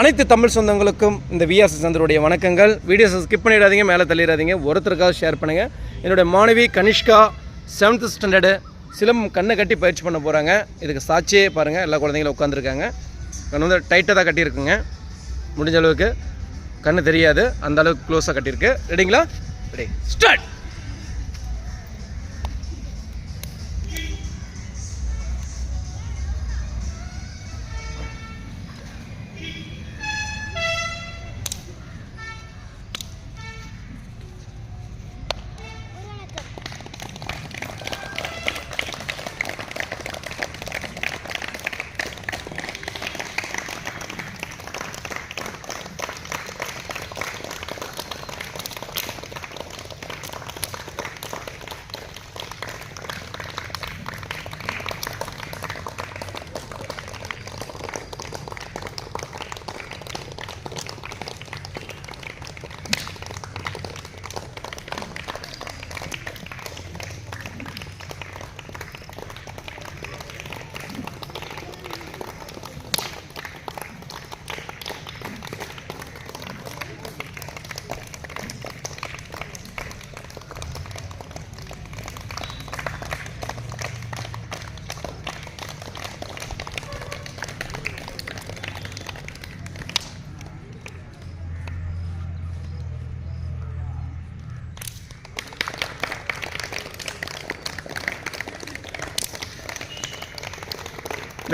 அனைத்து தமிழ் சொந்தங்களுக்கும் இந்த விஎஸ் சந்தருடைய வணக்கங்கள். வீடியோஸை ஸ்கிப் பண்ணிடாதீங்க மேலே தள்ளிடாதீங்க. ஒருத்தருக்காக ஷேர் பண்ணுங்கள் என்னுடைய மாணவி கனிஷ்கா செவன்த் ஸ்டாண்டர்டு சிலம்பம் கண்ணை கட்டி பயிற்சி பண்ண போகிறாங்க இதுக்கு சாட்சியே பாருங்கள் எல்லா குழந்தைங்களும் உட்காந்துருக்காங்க கண்ணு வந்து டைட்டாக தான் கட்டியிருக்குங்க. முடிஞ்ச அளவுக்கு கண்ணு தெரியாது. அந்த அளவுக்கு க்ளோஸாக கட்டியிருக்கு. ரெடிங்களா ரெடி ஸ்டார்ட்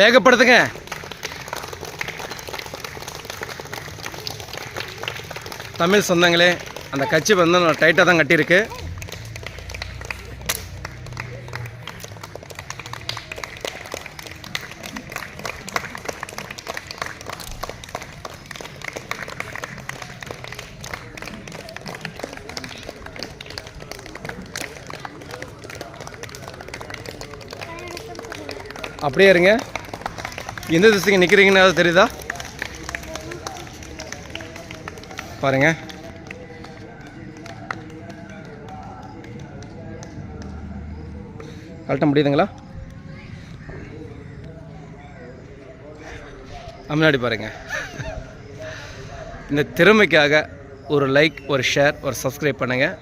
வேகப்படுத்துங்க. தமிழ் சொந்தங்களே அந்த கட்சி வந்து டைட்டாக தான் கட்டியிருக்கு. அப்படியே இருங்க. எந்த திசைக்கு நிற்கிறீங்கன்னு அது தெரியுதா? பாருங்க. கழட்ட முடியுதுங்களா? முன்னாடி பாருங்க. இந்த திறமைக்காக ஒரு லைக் ஒரு ஷேர் ஒரு சப்ஸ்கிரைப் பண்ணுங்கள்